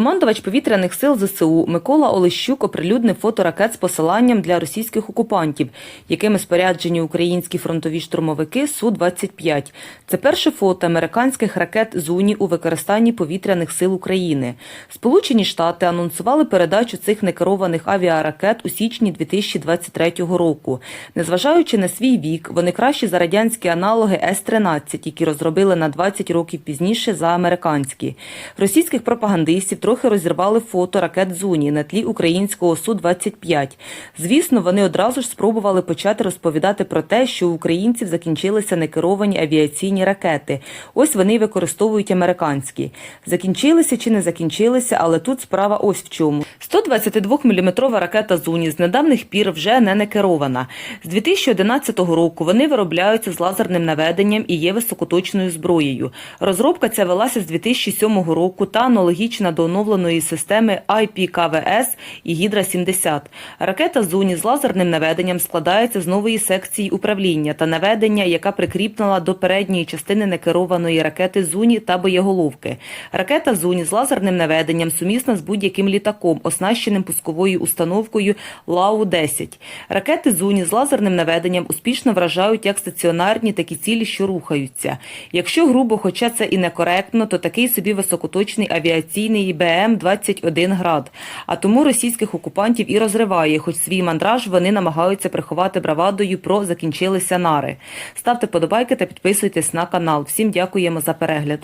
Командувач повітряних сил ЗСУ Микола Олещук оприлюднив фото ракет з посиланням для російських окупантів, якими споряджені українські фронтові штурмовики Су-25. Це перше фото американських ракет Зуні у використанні повітряних сил України. Сполучені Штати анонсували передачу цих некерованих авіаракет у січні 2023 року. Незважаючи на свій вік, вони кращі за радянські аналоги С-13, які розробили на 20 років пізніше за американські. Російських пропагандистів трохи розірвали фото ракет Зуні на тлі українського Су-25. Звісно, вони одразу ж спробували почати розповідати про те, що у українців закінчилися некеровані авіаційні ракети. Ось вони використовують американські. Закінчилися чи не закінчилися, але тут справа ось в чому. 122-мм ракета Зуні з недавних пір вже не некерована. З 2011 року вони виробляються з лазерним наведенням і є високоточною зброєю. Розробка ця велася з 2007 року та аналогічна до оновленої системи IPKVS і Гідра-70. Ракета Зуні з лазерним наведенням складається з нової секції управління та наведення, яка прикріплена до передньої частини некерованої ракети Зуні та боєголовки. Ракета Зуні з лазерним наведенням сумісна з будь-яким літаком, оснащеним пусковою установкою Лау-10. Ракети Зуні з лазерним наведенням успішно вражають як стаціонарні, так і цілі, що рухаються. Якщо грубо, хоча це і некоректно, то такий собі високоточний авіаційний БМ-21 град. А тому російських окупантів і розриває, хоч свій мандраж вони намагаються приховати бравадою про закінчилися нари. Ставте подобайки та підписуйтесь на канал. Всім дякуємо за перегляд.